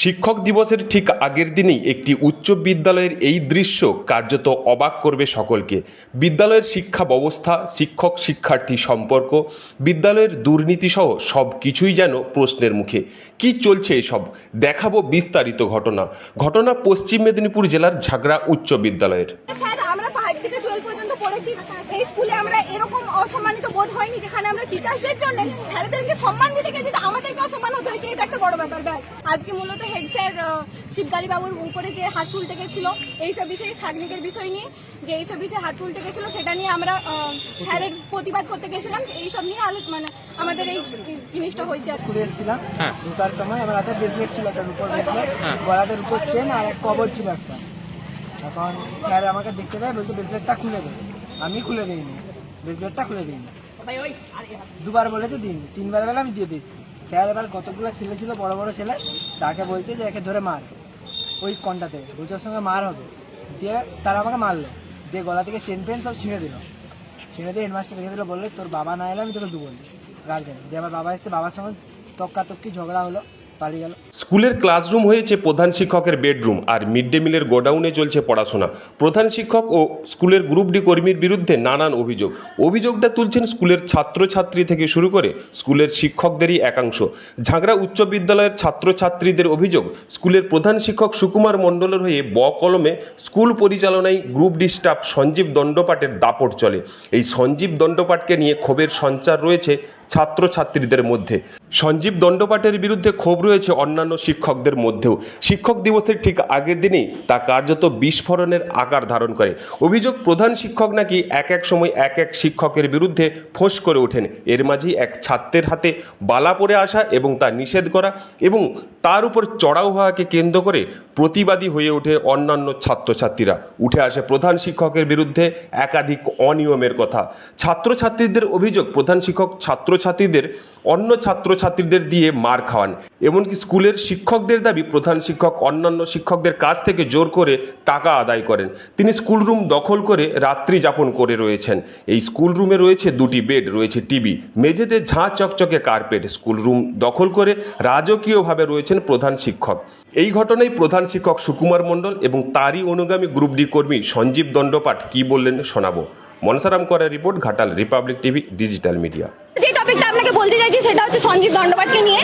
শিক্ষক দিবসের ঠিক আগের দিনেই একটি উচ্চ বিদ্যালয়ের এই দৃশ্য কার্যত অবাক করবে সকলকে। বিদ্যালয়ের শিক্ষা ব্যবস্থা, শিক্ষক শিক্ষার্থী সম্পর্ক, বিদ্যালয়ের দুর্নীতিসহ সব কিছুই যেন প্রশ্নের মুখে। কি চলছে এসব? দেখাবো বিস্তারিত ঘটনা। ঘটনা পশ্চিম মেদিনীপুর জেলার ঝাগড়া উচ্চ বিদ্যালয়ের। পড়েছি এই স্কুলে আমরা এরকম অসম্মানিত বোধ হয়নি যেখানে আমরা টিচারদের জন্য স্যারদেরকে সম্মান দিতে গেছি আমাদেরকে অসম্মান হতে হয়েছে এটা একটা বড় ব্যাপার ব্যাস। আজকে মূলত হেড স্যার শিবকালী বাবুর উপরে যে হাত তুলতে গেছিল এইসব বিষয়ে সাগনিকের বিষয় নিয়ে যে এইসব বিষয়ে হাত তুলতে গেছিল সেটা নিয়ে আমরা স্যারের প্রতিবাদ করতে গেছিলাম এইসব নিয়ে আলো- মানে আমাদের এই জিনিসটা হয়েছে স্কুলে এসেছিলাম ঢুকার সময় আমার হাতে ব্রেসলেট ছিল একটা রূপোর ব্রেসলেট গলাতে রূপোর চেন আর এক কবর ছিল একটা। এখন স্যার আমাকে দেখতে পায় বলছে ব্রেসলেটটা খুলে দে। আমি খুলে দিইনি ব্রেসলেটটা খুলে দিইনি। দুবার বলেছে দিন তিনবার বেলা আমি দিয়ে দিয়েছি। স্যার এবার কতগুলো ছেলে ছিল বড় বড় ছেলে তাকে বলছে যে একে ধরে মার ওই কনটাতে। ওর সঙ্গে মার হবে। দিয়ে তারা আমাকে মারলো। দিয়ে গলা থেকে চেন পেন সব ছিঁড়ে দিল। ছিঁড়ে দিয়ে হেডমাস্টার রেখে দিল বলল তোর বাবা না এলে আমি তোকে দেবো গার্জেন দিয়ে আমার বাবা এসে বাবার সঙ্গে তক্কাতক্কি ঝগড়া হলো। পালিয়ে গেল। স্কুলের ক্লাসরুম হয়েছে প্রধান শিক্ষকের বেডরুম আর মিড ডে মিলের গোডাউনে চলছে পড়াশোনা। প্রধান শিক্ষক ও স্কুলের গ্রুপ ডি কর্মীর বিরুদ্ধে নানান অভিযোগ। অভিযোগটা তুলছেন স্কুলের ছাত্রছাত্রী থেকে শুরু করে স্কুলের শিক্ষকদেরই একাংশ। ঝাগড়া উচ্চ বিদ্যালয়ের ছাত্রছাত্রীদের অভিযোগ, স্কুলের প্রধান শিক্ষক সুকুমার মণ্ডলের হয়ে ব কলমে স্কুল পরিচালনায় গ্রুপ ডি স্টাফ সঞ্জীব দণ্ডপাঠের দাপট চলে। এই সঞ্জীব দণ্ডপাঠকে নিয়ে ক্ষোভের সঞ্চার রয়েছে ছাত্রছাত্রীদের মধ্যে। সঞ্জীব দণ্ডপাঠের বিরুদ্ধে ক্ষোভ রয়েছে অন্যান্য শিক্ষকদের মধ্যেও। শিক্ষক দিবসের ঠিক আগের দিনেই তা কার্যত বিস্ফোরণের আকার ধারণ করে। অভিযোগ, প্রধান শিক্ষক নাকি এক এক সময় এক এক শিক্ষকের বিরুদ্ধে ফোঁস করে ওঠেন। এর মাঝেই এক ছাত্রের হাতে বালা পড়ে আসা এবং তা নিষেধ করা এবং তার উপর চড়াও হওয়াকে কেন্দ্র করে প্রতিবাদী হয়ে ওঠে অন্যান্য ছাত্রছাত্রীরা। উঠে আসে প্রধান শিক্ষকের বিরুদ্ধে একাধিক অনিয়মের কথা। ছাত্রছাত্রীদের অভিযোগ, প্রধান শিক্ষক ছাত্রছাত্রীদের, অন্য ছাত্রছাত্রীদের দিয়ে মার খাওয়ান। এমনকি স্কুলের শিক্ষকদের দাবি, প্রধান শিক্ষক, অন্যান্য শিক্ষকদের কাছ থেকে জোর করে টাকা আদায় করেন। তিনি স্কুল রুম দখল করে রাত্রি যাপন করে রয়েছেন। এই স্কুল রুমে রয়েছে দুটি বেড, রয়েছে টিভি। মেঝেতে ঝাঁ চকচকে কার্পেট। স্কুল রুম দখল করে রাজকীয়ভাবে রয়েছেন প্রধান শিক্ষক। এই ঘটনায় প্রধান শিক্ষক সুকুমার মণ্ডল এবং তারই অনুগামী গ্রুপ ডি কর্মী সঞ্জীব দণ্ডপাঠ কি বললেন শোনাবো। মনসারাম করার report, Ghatal Republic TV, digital media. যে টপিকটা আপনাকে বলতে চাইছি সেটা হচ্ছে সঞ্জীব দণ্ডপাটকে নিয়ে।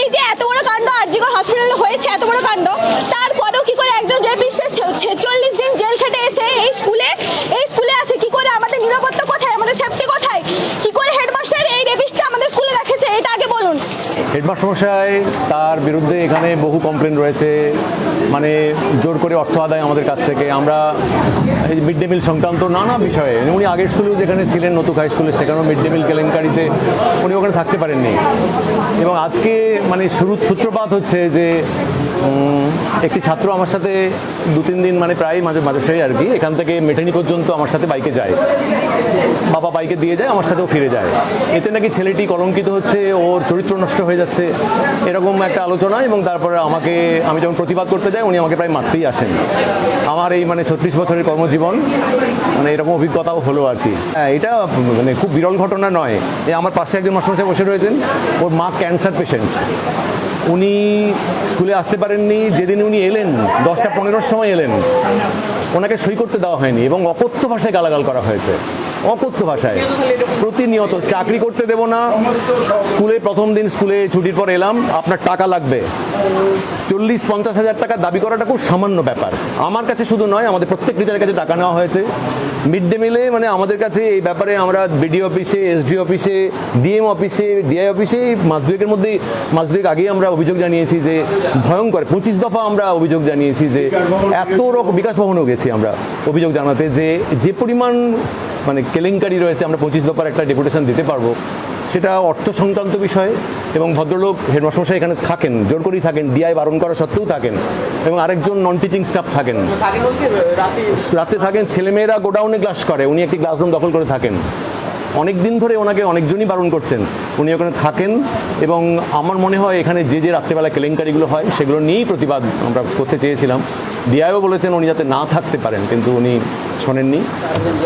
এই যে এত বড় কাণ্ড আরজিগর হসপিটালে হয়েছে, এত বড় কাণ্ড, তারপরেও কি করে একজন রেপিস্টের ছেচল্লিশ দিন জেল খেটে এসে এই স্কুলে এই স্কুলে আছে কি করে আমাদের নিরাপত্তা কোথায় আমাদের সেফটি কোথায় কি করে হেডমাস্টার এই রেপিস্টকে আমাদের স্কুলে রেখেছে এটা আগে বলুন হেডমাস্টার মশাই, তার বিরুদ্ধে এখানে বহু কমপ্লেন রয়েছে। মানে জোর করে অর্থ আদায় আমাদের কাছ থেকে। আমরা মিড ডে মিল সংক্রান্ত নানা বিষয়ে, উনি আগের স্কুলেও যেখানে ছিলেন নতুক হাই স্কুলে সেখানেও মিড ডে মিল কেলেঙ্কারিতে উনি ওখানে থাকতে পারেননি। এবং আজকে মানে শুরু সূত্রপাত হচ্ছে যে একটি ছাত্র আমার সাথে দু তিন দিন মানে প্রায় মাঝে মাঝে সেই আর কি, এখান থেকে মেটানি পর্যন্ত আমার সাথে বাইকে যায়। বাবা বাইকে দিয়ে যায়, আমার সাথেও ফিরে যায়। এতে নাকি ছেলেটি কলঙ্কিত হচ্ছে, ওর চরিত্র নষ্ট হয়ে যাচ্ছে, এরকম একটা আলোচনা এবং তারপরে আমাকে, আমি যখন প্রতিবাদ করতে যাই, উনি আমাকে প্রায় মারতেই আসেন। আমার এই মানে ছত্রিশ বছরের কর্মজীবন মানে এরকম অভিজ্ঞতাও হলো আর কি। হ্যাঁ এটা মানে খুব বিরল ঘটনা নয়। এই আমার পাশে একজন মাস্টারমশাই বসে রয়েছেন, ওর মা ক্যান্সার পেশেন্ট। উনি স্কুলে আসতে পারেননি, যেদিন উনি এলেন দশটা পনেরোর সময় এলেন ওনাকে সই করতে দেওয়া হয়নি এবং অকথ্য ভাষায় গালাগাল করা হয়েছে। অকথ্য ভাষায়। প্রতিনিয়ত চাকরি করতে দেব না। স্কুলে প্রথম দিন স্কুলে ছুটির পর এলাম, আপনার টাকা লাগবে। চল্লিশ, পঞ্চাশ হাজার টাকা দাবি করাটা খুব সামান্য ব্যাপার। আমার কাছে শুধু নয়, আমাদের প্রত্যেক টিচারের কাছে টাকা নেওয়া হয়েছে। মিড ডে মিলে মানে আমাদের কাছে এই ব্যাপারে আমরা বিডিও অফিসে এসডি অফিসে ডিএম অফিসে ডিআই অফিসে মাস দুয়েকের মধ্যে মাস দুয়েক আগেই আমরা অভিযোগ জানিয়েছি যে ভয়ঙ্কর, পঁচিশ দফা আমরা অভিযোগ জানিয়েছি যে এত রকম বিকাশ ভবনেও গেছি আমরা অভিযোগ জানাতে যে যে পরিমাণ মানে কেলেঙ্কারি রয়েছে আমরা পঁচিশ দফার একটা ডেপুটেশন দিতে পারব। সেটা অর্থ সংক্রান্ত বিষয় এবং ভদ্রলোক হেডমাস্টার এখানে থাকেন জোর করেই থাকেন ডিআই বারণ করা সত্ত্বেও থাকেন এবং আরেকজন নন টিচিং স্টাফ থাকেন রাতে থাকেন ছেলেমেয়েরা গোডাউনে ক্লাস করে উনি একটি ক্লাসরুম দখল করে থাকেন। অনেক দিন ধরে ওনাকে অনেকজনই বারণ করছেন। উনি ওখানে থাকেন এবং আমার মনে হয় এখানে যে যে রাত্রেবেলা কেলেঙ্কারিগুলো হয় সেগুলো নিয়েই প্রতিবাদ আমরা করতে চেয়েছিলাম। ডিআইও বলেছেন উনি যাতে না থাকতে পারেন, কিন্তু উনি শোনেননি।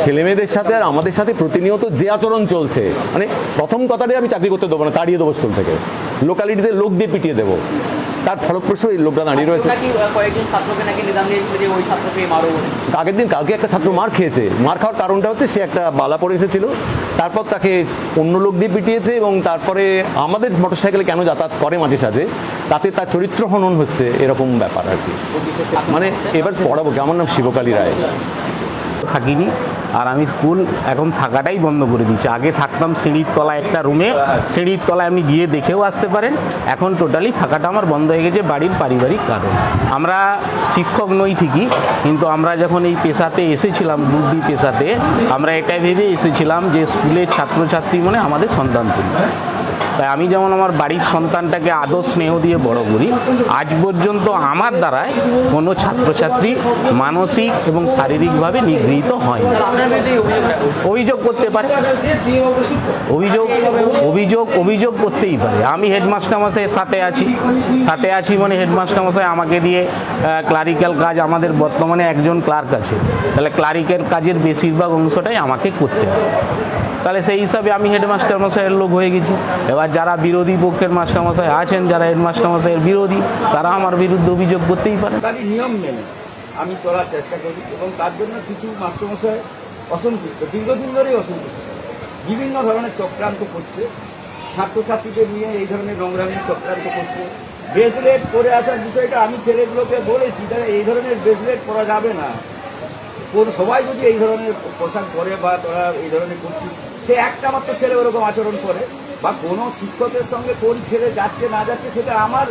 ছেলেমেয়েদের সাথে আর আমাদের সাথে প্রতিনিয়ত যে আচরণ চলছে মানে প্রথম কথাটাই আমি চাকরি করতে দেবো না, তাড়িয়ে দেবো স্কুল থেকে। লোকালিটিতে লোক দিয়ে পিটিয়ে দেবো। তার ফলপ্রসূ এই লোকটা দাঁড়িয়ে রয়েছে। আগের দিন কালকে একটা ছাত্র মার খেয়েছে। মার খাওয়ার কারণটা হচ্ছে সে একটা বালা পড়ে এসেছিল। তারপর তাকে অন্য লোক দিয়ে পিটিয়েছে এবং তারপরে আমাদের মোটরসাইকেলে কেন যাতায়াত করে মাঝে সাঝে? তাতে তার চরিত্র হনন হচ্ছে এরকম ব্যাপার আর কি। মানে এবার পড়াবো কি আমার নাম শিবকালী রায়। থাকিনি। আর আমি স্কুল এখন থাকাটাই বন্ধ করে দিয়েছি। আগে থাকতাম সিঁড়ির তলায় একটা রুমে। সিঁড়ির তলায় আপনি গিয়ে দেখেও আসতে পারেন। এখন টোটালি থাকাটা আমার বন্ধ হয়ে গেছে বাড়ির পারিবারিক কারণ। আমরা শিক্ষক নই ঠিকই, কিন্তু আমরা যখন এই পেশাতে এসেছিলাম, বুদ্ধি পেশাতে, আমরা এটাই ভেবে এসেছিলাম যে স্কুলের ছাত্রছাত্রী মানে আমাদের সন্তান তুলি তাই আমি যেমন আমার বাড়ির সন্তানটাকে আদর স্নেহ দিয়ে বড় করি, আজ পর্যন্ত আমার দ্বারায় কোনো ছাত্রছাত্রী মানসিক এবং শারীরিকভাবে নিগৃহীত অভিযোগটা অভিযোগ করতে পারে। অভিযোগ অভিযোগ অভিযোগ করতেই পারে। আমি হেডমাস্টার মশাইয়ের সাথে আছি। সাথে আছি মানে হেডমাস্টার মশাই আমাকে দিয়ে ক্লারিক্যাল কাজ আমাদের বর্তমানে একজন ক্লার্ক আছে। তাহলে ক্লারিক্যাল কাজের বেশিরভাগ অংশটাই আমাকে করতে হয় তাহলে সেই হিসাবে আমি হেডমাস্টার মশাইয়ের লোক হয়ে গেছি। এবার যারা বিরোধী পক্ষের মাস্টারমশাই আছেন, যারা হেডমাস্টার মশাইয়ের বিরোধী, তারা আমার বিরুদ্ধে অভিযোগ করতেই পারে। নিয়ম মেনে আমি চলার চেষ্টা করি এবং তার জন্য কিছু মাস্টারমশাই অসন্তুষ্ট, দীর্ঘদিন ধরেই অসন্তুষ্ট। বিভিন্ন ধরনের চক্রান্ত করছে। ছাত্রছাত্রীদের নিয়ে এই ধরনের নোংরামি চক্রান্ত করছে। ব্রেসলেট পরে আসার বিষয়টা আমি ছেলেগুলোকে বলেছি, তাহলে এই ধরনের ব্রেসলেট পরা যাবে না। সবাই যদি এই ধরনের পোশাক পরে বা তারা এই ধরনের করছিস সে একটা মাত্র ছেলে ওরকম আচরণ করে। বা কোনো শিক্ষকের সঙ্গে কোন ছেলে যাচ্ছে না যাচ্ছে সেটা আমার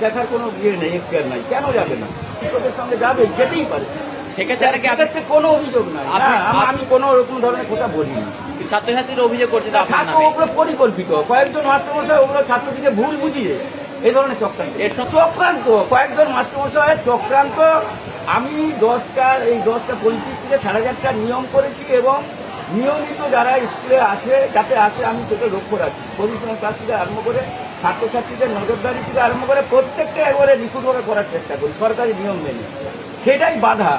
দেখার কোনো ইয়ে নেই এখতিয়ার নাই। কেন যাবে না? শিক্ষকের সঙ্গে যাবে যেতেই পারে। সেক্ষেত্রে কোনো অভিযোগ নাই। আমি- আমি কোনো রকম ধরনের কথা বলিনি। ছাত্রছাত্রীরা অভিযোগ করছে যে আপনার ছাত্র নামে? ওগুলো পরিকল্পিত। কয়েকজন মাস্টারমশাই ওগুলো ছাত্রটিকে ভুল বুঝিয়ে এই ধরনের চক্রান্ত। চক্রান্ত কয়েকজন মাস্টারমশাই চক্রান্ত। আমি দশটা এই দশটা পঁয়ত্রিশ থেকে সাড়ে চারটা নিয়ম করেছি এবং নিয়মিত যারা স্কুলে আসে যাতে আসে আমি সেটা লক্ষ্য রাখি। পরিশ্রমের ক্লাস থেকে আরম্ভ করে ছাত্রছাত্রীদের নজরদারি থেকে আরম্ভ করে প্রত্যেকটা একবারে নিখুঁতভাবে করার চেষ্টা করি সরকারি নিয়ম মেনে। সেটাই বাধা।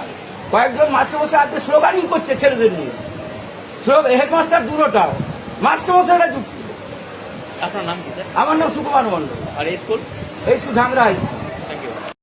কয়েকজন মাস্টারমশাই আজকে স্লোগানিং করছে ছেলেদের নিয়ে। হেডমাস্টার দুটোটাও মাস্টারমশাইরা যুক্তি। আপনার নাম কি আমার নাম সুকুমার মন্ডল আর এই স্কুল? এই শুধু ধাংরা হাই স্কুল।